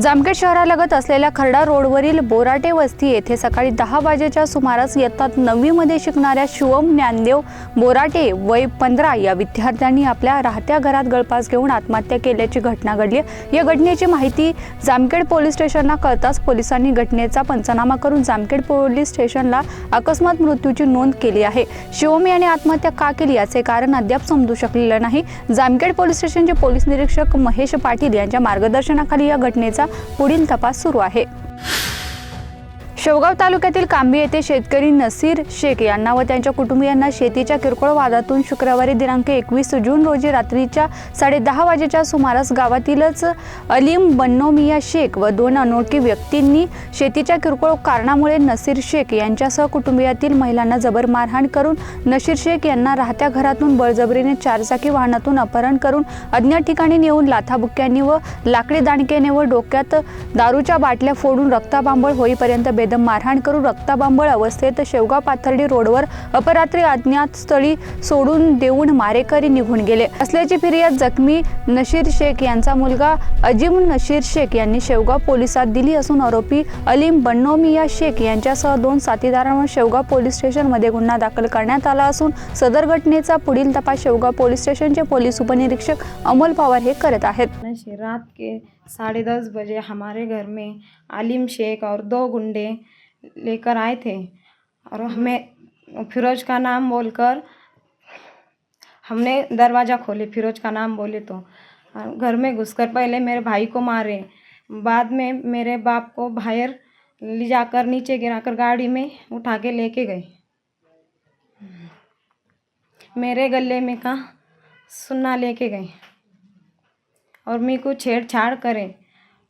जामखेड शहरालगत असलेल्या खर्डा रोडवरील बोराटे वस्ती येथे सकाळी दहा वाजेच्या सुमारास इयत्ता नववीमध्ये शिकणाऱ्या शिवम ज्ञानदेव बोराटे वय पंधरा या विद्यार्थ्यांनी आपल्या राहत्या घरात गळपास घेऊन आत्महत्या केल्याची घटना घडली आहे. या घटनेची माहिती जामखेड पोलीस स्टेशनला कळताच पोलिसांनी घटनेचा पंचनामा करून जामखेड पोलीस स्टेशनला अकस्मात मृत्यूची नोंद केली आहे शिवम याने आत्महत्या का केली याचे कारण अद्याप समजू शकलेलं नाही जामखेड पोलीस स्टेशनचे पोलीस निरीक्षक महेश पाटील यांच्या मार्गदर्शनाखाली या घटनेचा पुढील तपास सुरू आहे. शेवगाव तालुक्यातील कांबी येथे शेतकरी नसीर शेख यांना व त्यांच्या कुटुंबियांना शेतीच्या किरकोळ वादातून शुक्रवारी दिनांक एकवीस जून रोजी रात्रीच्या साडेदहा वाजेच्या सुमारास गावातीलच अलीम बन्नोमिया शेख व दोन अनोळखी व्यक्तींनी शेतीच्या किरकोळ कारणामुळे नसीर शेख यांच्यासह कुटुंबियातील महिलांना जबर मारहाण करून नशीर शेख यांना राहत्या घरातून बळजबरीने चारचाकी वाहनातून अपहरण करून अज्ञात ठिकाणी नेऊन लाथाबुक्क्यांनी व लाकडी दाणकेने व डोक्यात दारूच्या बाटल्या फोडून रक्ताबांबळ होईपर्यंत बेदम मारहाण करून रक्ताबांबळ अवस्थेत शेवगाव पाथर्डी रोडवर अपरात्री अज्ञात स्थळी सोडून देऊन मारेकरी निघून गेले. असल्याची फिर्याद जखमी नशीर शेख यांचा मुलगा अजिम नशीर शेख यांनी शेवगाव पोलिसात दिली असून आरोपी अलीम बन्नोमिया शेख यांच्यासह दोन साथीदारांवर शेवगाव पोलीस स्टेशनमध्ये गुन्हा दाखल करण्यात आला असून सदर घटनेचा पुढील तपास शेवगाव पोलीस स्टेशनचे पोलीस उपनिरीक्षक अमोल पवार हे करत आहेत. साढ़े दस बजे हमारे घर में आलिम शेख और दो गुंडे लेकर आए थे और हमें फिरोज का नाम बोलकर हमने दरवाज़ा खोले, फिरोज का नाम बोले तो। घर में घुसकर पहले मेरे भाई को मारे, बाद में मेरे बाप को बाहर ले जाकर नीचे गिराकर गाड़ी में उठा के लेके गए। मेरे गले में का सुन्ना लेके गए। और मेरे को छेड़छाड़ करे।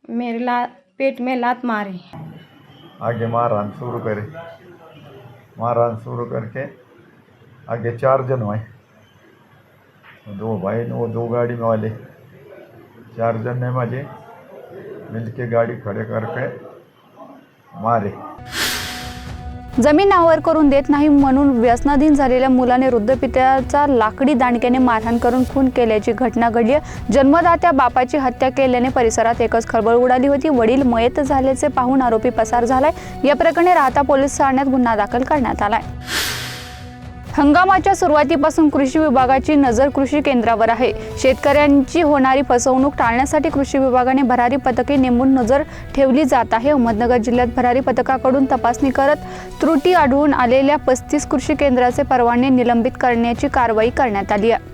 मेरे ला, पेट में लात मारे। आगे मारहान शुरू करे। मारहान शुरू करके। आगे चार जन हुए। दो भाई ने, वो दो गाड़ी में वाले। चार जन ने मुझे। मिल के गाड़ी खड़े करके मारे। जमीन नावर करून देत नाही म्हणून व्यसनाधीन झालेल्या मुलाने वृद्ध पित्याचा लाकडी दांडक्याने मारहाण करून खून केल्याची घटना घडली. जन्मदात्या बापाची हत्या केल्याने परिसरात एकच खळबळ उडाली होती. वडील मयत झाल्याचे पाहून आरोपी पसार झालाय. या प्रकरणी राहता पोलीस ठाण्यात गुन्हा दाखल करण्यात आलाय. हंगामाच्या सुरुवातीपासून कृषी विभागाची नजर कृषी केंद्रावर आहे. शेतकऱ्यांची होणारी फसवणूक टाळण्यासाठी कृषी विभागाने भरारी पथके नेमून नजर ठेवली जात आहे. अहमदनगर जिल्ह्यात भरारी पथकाकडून तपासणी करत त्रुटी आढळून आलेल्या पस्तीस कृषी केंद्राचे परवाने निलंबित करण्याची कारवाई करण्यात आली आहे.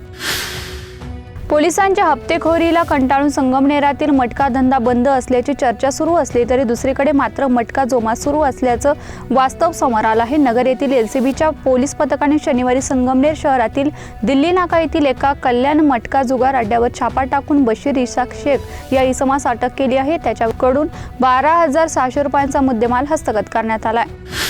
पोलिसांच्या हप्तेखोरीला कंटाळून संगमनेरातील मटका धंदा बंद असल्याची चर्चा सुरू असली तरी दुसरीकडे मात्र मटका जोमात सुरू असल्याचं वास्तव समोर आलं आहे. नगर येथील एलसीबीच्या पोलीस पथकाने शनिवारी संगमनेर शहरातील दिल्ली नाका येथील एका कल्याण मटका जुगार अड्ड्यावर छापा टाकून बशीर इशाक शेख या इसमास अटक केली आहे. त्याच्याकडून बारा हजार सहाशे रुपयांचा मुद्देमाल हस्तगत करण्यात आला आहे.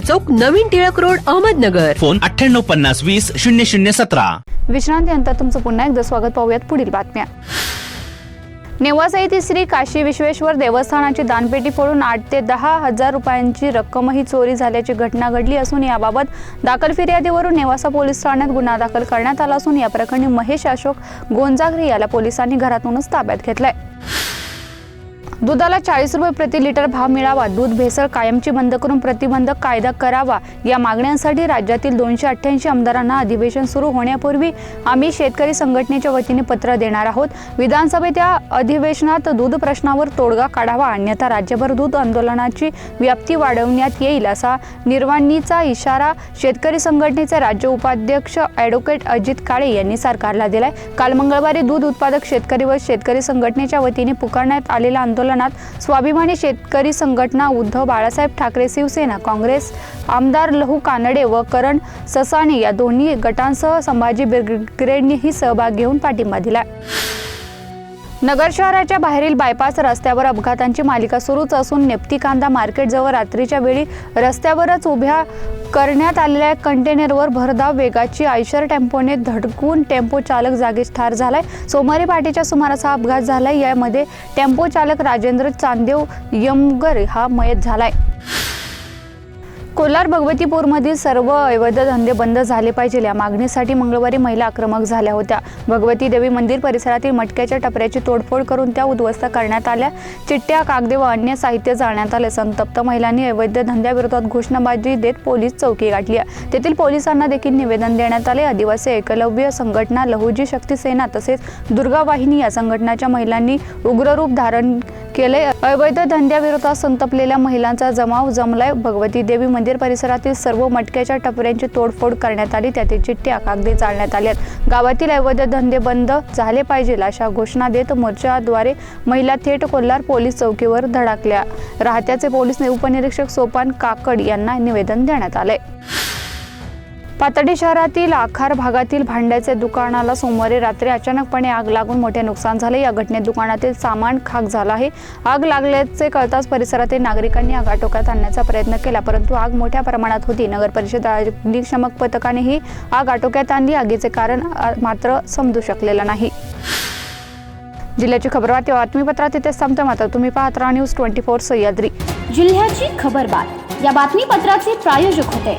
चौक नवीन टिळक रोड अहमदनगर. फोन अठ्ठ्याण्णव पन्नास वीस शून्य शून्य सतरा. विश्रांतीनंतर तुमचं पुन्हा एकदा स्वागत. पाहूयात पुढील बातम्या. नेवासा येथील श्री काशी विश्वेश्वर देवस्थानाची दानपेटी फोडून आठ ते दहा हजार रुपयांची रक्कमही चोरी झाल्याची घटना घडली असून याबाबत दाखल फिर्यादीवरून नेवासा पोलीस ठाण्यात गुन्हा दाखल करण्यात आला असून या प्रकरणी महेश अशोक गोंजागरे याला पोलिसांनी घरातूनच ताब्यात घेतलाय. दुधाला चाळीस रुपये प्रति लिटर भाव मिळावा. दूध भेसळ कायमची बंद करून प्रतिबंधक कायदा करावा. या मागण्यांसाठी राज्यातील दोनशे अठ्ठ्याऐंशी आमदारांना अधिवेशन सुरू होण्यापूर्वी आम्ही शेतकरी संघटनेच्या वतीने पत्र देणार आहोत. विधानसभेत या अधिवेशनात दूध प्रश्नावर तोडगा काढावा. अन्यथा राज्यभर दूध आंदोलनाची व्याप्ती वाढवण्यात येईल असा निर्वाणीचा इशारा शेतकरी संघटनेचे राज्य उपाध्यक्ष ॲडव्होकेट अजित काळे यांनी सरकारला दिलाय. काल मंगळवारी दूध उत्पादक शेतकरी व शेतकरी संघटनेच्या वतीने पुकारण्यात आलेल्या आंदोलनात स्वाभिमानी शेतकरी संघटना उद्धव बाळासाहेब ठाकरे शिवसेना काँग्रेस आमदार लहू कानडे व करण ससाणे या दोन्ही गटांसह संभाजी ब्रिगेडनेही सहभाग घेऊन पाठिंबा दिला नगर शहराच्या बाहेरील बायपास रस्त्यावर अपघातांची मालिका सुरूच असून नेप्ती कांदा मार्केटजवळ रात्रीच्या वेळी रस्त्यावरच उभ्या करण्यात आलेल्या कंटेनरवर भरधाव वेगाची आयशर टेम्पोने धडकून टेम्पो चालक जागीच ठार झालाय. सोमवारी पहाटेच्या सुमारास हा अपघात झालाय. यामध्ये टेम्पो चालक राजेंद्र चांदेव यमगर हा मयत झालाय. कोलार भगवतीपूरमधील सर्व अवैध धंदे बंद झाले पाहिजे. या मागणीसाठी मंगळवारी महिला आक्रमक झाल्या होत्या. भगवती देवी मंदिर परिसरातील मटक्याच्या टपऱ्याची तोडफोड करून त्या उद्ध्वस्त करण्यात आल्या. चिठ्ठ्या कागदे व अन्य साहित्य जाळण्यात आले संतप्त महिलांनी अवैध धंद्याविरोधात घोषणाबाजी देत पोलीस चौकी गाठली आहे. तेथील पोलिसांना देखील निवेदन देण्यात आले. आदिवासी एकलव्य संघटना लहुजी शक्ती सेना तसेच दुर्गा वाहिनी या संघटनाच्या महिलांनी उग्ररूप धारण केले. अवैध धंद्याविरोधात संतपलेल्या महिलांचा जमाव जमलाय. भगवती देवी मंदिर परिसरातील सर्व मटक्याच्या टपऱ्यांची तोडफोड करण्यात आली. त्यातील चिठ्ठ्या कागदी चालण्यात आल्यात गावातील अवैध धंदे बंद झाले पाहिजे अशा घोषणा देत मोर्चाद्वारे महिला थेट कोल्हार पोलीस चौकीवर धडकल्या. राहत्याचे पोलीस उपनिरीक्षक सोपान काकड यांना निवेदन देण्यात आले पातडी शहरातील आखार भागातील भांड्याचे दुकानाला सोमवारी रात्री अचानकपणे आग लागून मोठे नुकसान झाले. या घटनेत दुकानातील सामान खाक झालं आहे. आग लागल्याचे कळताच परिसरातील नागरिकांनी आग आटोक्यात आणण्याचा प्रयत्न केला परंतु आग मोठ्या प्रमाणात होती. नगर परिषद अग्निशमक पथकाने ही आग आटोक्यात आणली. आगीचे कारण मात्र समजू शकलेलं नाही. जिल्ह्याची खबरवार्ता बातमीपत्रात इथे संपते मात्र तुम्ही पाहत राहा न्यूज ट्वेंटी फोर सह्याद्री. जिल्ह्याची खबरबात या बातमीपत्राचे प्रायोजक होते.